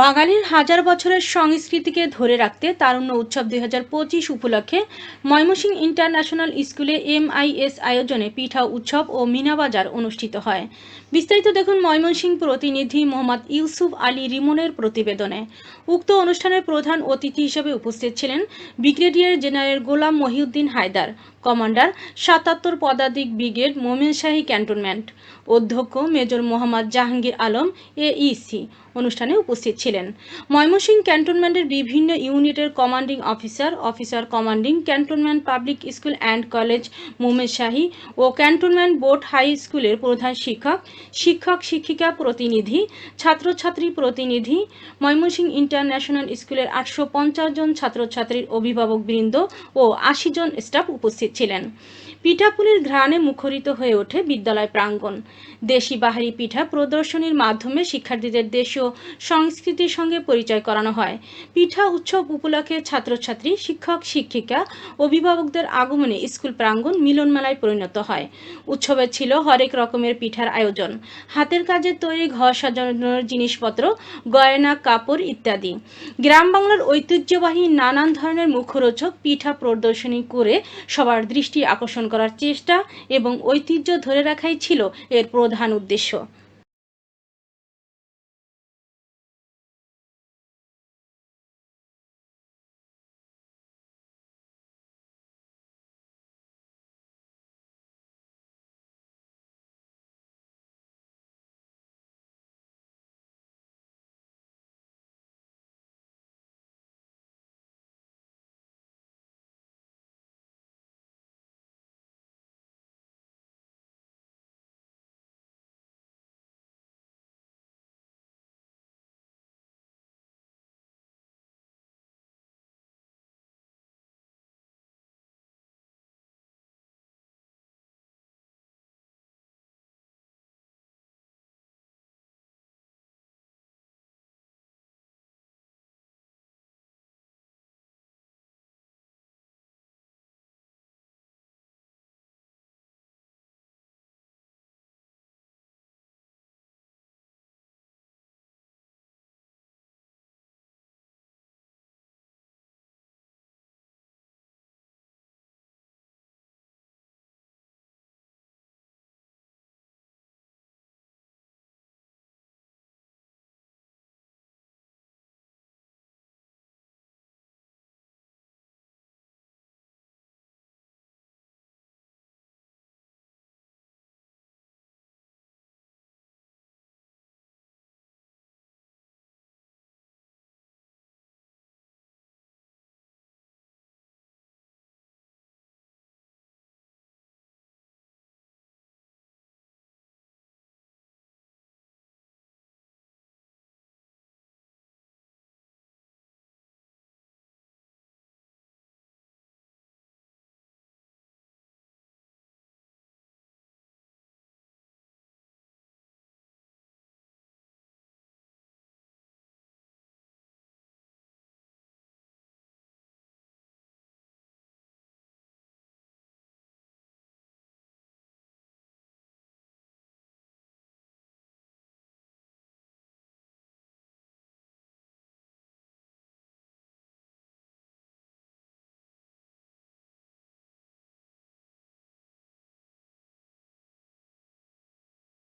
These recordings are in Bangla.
বাঙালির হাজার বছরের সংস্কৃতিকে ধরে রাখতে তারুণ্য উৎসব দুই হাজার পঁচিশ উপলক্ষে ময়মনসিংহ ইন্টারন্যাশনাল স্কুলে এমআইএস আয়োজনে পিঠা উৎসব ও মিনাবাজার অনুষ্ঠিত হয়। বিস্তারিত দেখুন ময়মনসিংহ প্রতিনিধি মোহাম্মদ ইউসুফ আলী রিমনের প্রতিবেদনে। উক্ত অনুষ্ঠানের প্রধান অতিথি হিসেবে উপস্থিত ছিলেন brigadier general Golam Mohiuddin Haider, commander সাতাত্তর পদাতিক ব্রিগেড মোমিনশাহী ক্যান্টনমেন্ট, অধ্যক্ষ মেজর মোহাম্মদ জাহাঙ্গীর আলম এইসি অনুষ্ঠানে উপস্থিত ছিলেন। ময়মনসিংহ ক্যান্টনমেন্টের বিভিন্ন ইউনিটের commanding officer officer commanding, cantonment public school and college Momenshahi O cantonment board high স্কুলের প্রধান শিক্ষক শিক্ষক, শিক্ষিকা প্রতিনিধি, ছাত্রছাত্রী প্রতিনিধি, ময়মনসিংহ ইন্টারন্যাশনাল স্কুলের আটশো পঞ্চাশ জন ছাত্রছাত্রীর অভিভাবকবৃন্দ ও আশি জন স্টাফ উপস্থিত ছিলেন। পিঠাপুলির ঘ্রাণে মুখরিত হয়ে ওঠে বিদ্যালয় প্রাঙ্গণ। দেশি বাহারি পিঠা প্রদর্শনীর মাধ্যমে শিক্ষার্থীদের দেশীয় সংস্কৃতির সঙ্গে পরিচয় করানো হয়। পিঠা উৎসব উপলক্ষে ছাত্রছাত্রী, শিক্ষক, শিক্ষিকা, অভিভাবকদের আগমনে স্কুল প্রাঙ্গণ মিলন মেলায় পরিণত হয়। উৎসবে ছিল হরেক রকমের পিঠার আয়োজন। হাতের কাজের তৈরি ঘর সাজানোর জিনিসপত্র, গয়না, কাপড় ইত্যাদি। গ্রাম বাংলার ঐতিহ্যবাহী নানান ধরনের মুখরোচক পিঠা প্রদর্শনী করে সবার দৃষ্টি আকর্ষণ করার চেষ্টা এবং ঐতিহ্য ধরে রাখাই ছিল এর প্রধান উদ্দেশ্য।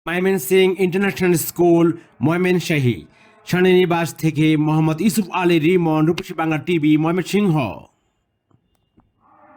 Mymensingh international school, Momenshahi. সেনানিবাস থেকে মোহাম্মদ ইউসুফ আলী, রিমন, রূপসী বাংলা টিভি ময়মনসিংহ